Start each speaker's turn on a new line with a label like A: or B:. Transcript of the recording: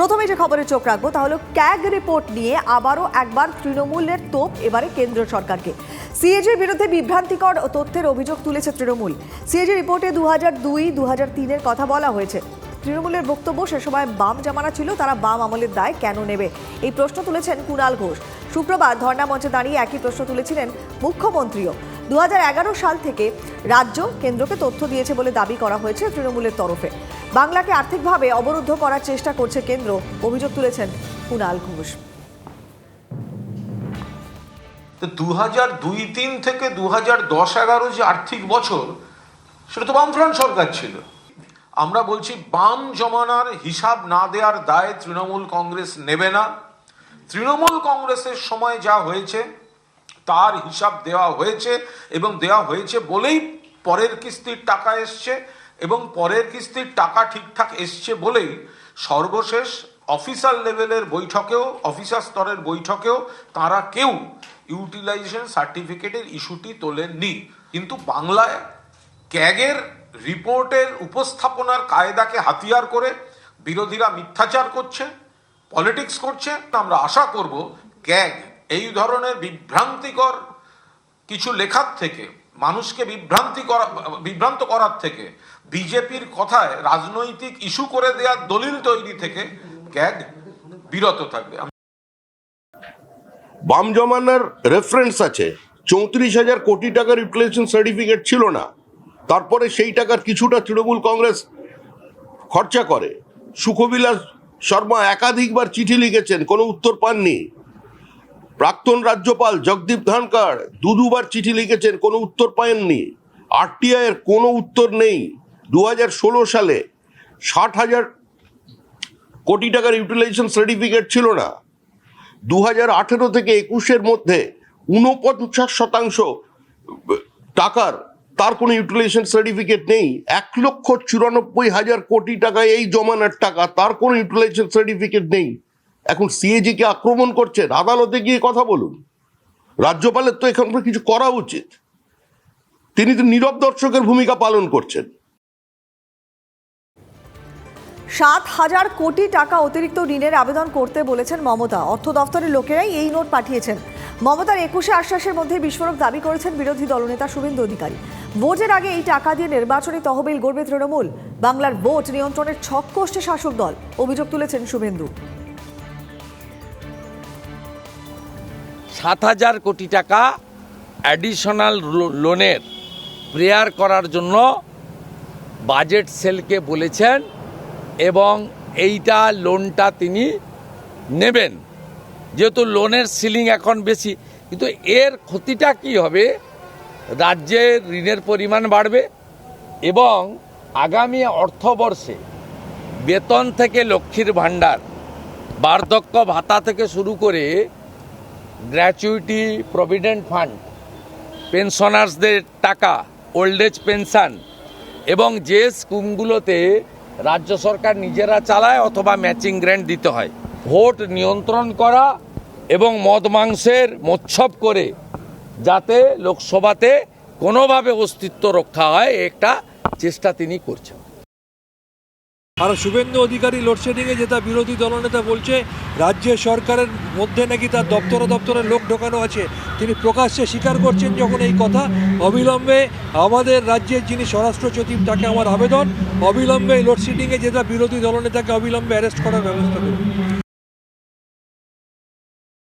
A: প্রথমে যে খবরে চোখ রাখব, তা হলো ক্যাগ রিপোর্ট নিয়ে আবারও একবার তৃণমূলের তোপ এবারে কেন্দ্র সরকারকে। সিএজির বিরুদ্ধে বিভ্রান্তিকর তথ্যের অভিযোগ তুলেছে তৃণমূল। সিএজি রিপোর্টে দু হাজার দুই দু হাজার তিনের কথা বলা হয়েছে। তৃণমূলের বক্তব্য সে সময় বাম জামানা ছিল, তারা বাম আমলের দায় কেন নেবে? এই প্রশ্ন তুলেছেন কুণাল ঘোষ। শুক্রবার ধর্ণা মঞ্চে দাঁড়িয়ে একই প্রশ্ন তুলেছিলেন মুখ্যমন্ত্রীও। দু হাজার এগারো সাল থেকে রাজ্য কেন্দ্রকে তথ্য দিয়েছে বলে দাবি করা হয়েছে তৃণমূলের তরফে। বাংলাকে আর্থিকভাবে অবরুদ্ধ করার চেষ্টা করছে কেন্দ্র। অভিযোগ তুলেছেন কুণাল ঘোষ।
B: দু হাজার দুই তিন থেকে দু হাজার দশ এগারো যে আর্থিক বছর, সেটা তো বামফ্রন্ট সরকার ছিল। আমরা বলছি বাম জমানার হিসাব না দেওয়ার দায় তৃণমূল কংগ্রেস নেবে না। তৃণমূল কংগ্রেসের সময় যা হয়েছে, তার হিসাব দেওয়া হয়েছে এবং দেওয়া হয়েছে বলেই পরের কিস্তির টাকা এসছে। এবং পরের কিস্তির টাকা ঠিকঠাক এসছে বলেই সর্বশেষ অফিসার লেভেলের বৈঠকেও, অফিসার স্তরের বৈঠকেও তারা কেউ ইউটিলাইজেশন সার্টিফিকেটের ইস্যুটি তোলেননি। কিন্তু বাংলায় ক্যাগের রিপোর্টের উপস্থাপনার কায়দাকে হাতিয়ার করে বিরোধীরা মিথ্যাচার করছে, পলিটিক্স করছে। আমরা আশা করব ক্যাগ এই ধরনের বিভ্রান্তিকর কিছু লেখার থেকে, মানুষকে বিভ্রান্তি করা, বিভ্রান্ত করার থেকে বিজেপির কথায় রাজনৈতিক ইস্যু করে দেওয়ার দলিল তৈরি থেকে ক্যাগ বিরত থাকবে।
C: বাম জমানার রেফারেন্স আছে। চৌত্রিশ হাজার কোটি টাকার ইউটিলাইজেশন সার্টিফিকেট ছিল না। তারপরে সেই টাকার কিছুটা তৃণমূল কংগ্রেস খরচা করে। সুখবিলাস শর্মা একাধিকবার চিঠি লিখেছেন, কোনো উত্তর পাননি। প্রাক্তন রাজ্যপাল জগদীপ ধনকর দু দুবার চিঠি লিখেছেন, কোনো উত্তর পাননি। আরটিআই এর কোনো উত্তর নেই। দু হাজার ষোলো সালে ষাট হাজার কোটি টাকার ইউটিলাইজেশন সার্টিফিকেট ছিল না। দু হাজার আঠেরো থেকে একুশের মধ্যে ঊনপঞ্চাশ শতাংশ টাকার তার কোনো ইউটিলাইজেশন সার্টিফিকেট নেই। এক লক্ষ চুরানব্বই হাজার কোটি টাকা এই জমানার টাকা, তার কোনো ইউটিলাইজেশন সার্টিফিকেট নেই। এখন সিএজি কে আক্রমণ করছেন, আদালতে গিয়ে কথা বলুন। রাজ্যপালের তো এখন কিছু করা উচিত। তিনি তো নীরব দর্শকের ভূমিকা পালন করছেন।
A: সাত হাজার কোটি টাকা অতিরিক্ত ঋণের আবেদন করতে বলেছেন মমতা। অর্থ দফতরের লোকেরাই এই নোট পাঠিয়েছেন। মমতার একুশে আশ্বাসের মধ্যে বিস্ফোরক দাবি করেছেন বিরোধী দলনেতা শুভেন্দু অধিকারী। ভোটের আগে এই টাকা দিয়ে নির্বাচনী তহবিল গড়বে তৃণমূল। বাংলার ভোট নিয়ন্ত্রণের ছক শাসক দল, অভিযোগ তুলেছেন শুভেন্দু।
D: সাত হাজার কোটি টাকা অ্যাডিশনাল লোনের প্রেয়ার করার জন্য বাজেট সেলকে বলেছেন এবং এইটা লোনটা তিনি নেবেন। যেহেতু লোনের সিলিং এখন বেশি, কিন্তু এর ক্ষতিটা কি হবে? রাজ্যের ঋণের পরিমাণ বাড়বে এবং আগামী অর্থবর্ষে বেতন থেকে লক্ষ্মীর ভাণ্ডার, বার্ধক্য ভাতা থেকে শুরু করে গ্র্যাচুইটি প্রভিডেন্ট ফান্ড পেনশনার্সদের টাকা ওল্ড এজ পেনশন এবং যে স্কিমগুলোতে রাজ্য সরকার নিজেরা চালায় অথবা ম্যাচিং গ্র্যান্ট দিতে হয়। ভোট নিয়ন্ত্রণ করা এবং মদ মাংসের মোচ্ছব করে যাতে লোকসভাতে কোনোভাবে অস্তিত্ব রক্ষা হয়, একটা চেষ্টা তিনি করছেন।
E: আর শুভেন্দু অধিকারী লোডশেডিংয়ে যেটা বিরোধী দলনেতা বলছে, রাজ্যের সরকারের মধ্যে নাকি তার দপ্তরে দপ্তরে লোক ঢোকানো আছে। তিনি প্রকাশ্যে স্বীকার করছেন যখন এই কথা। অবিলম্বে আমাদের রাজ্যের যিনি স্বরাষ্ট্র সচিব, তাকে আমার আবেদন। অবিলম্বে লোডশেডিংয়ে যেটা বিরোধী দলনেতাকে অবিলম্বে অ্যারেস্ট করার ব্যবস্থা করুন।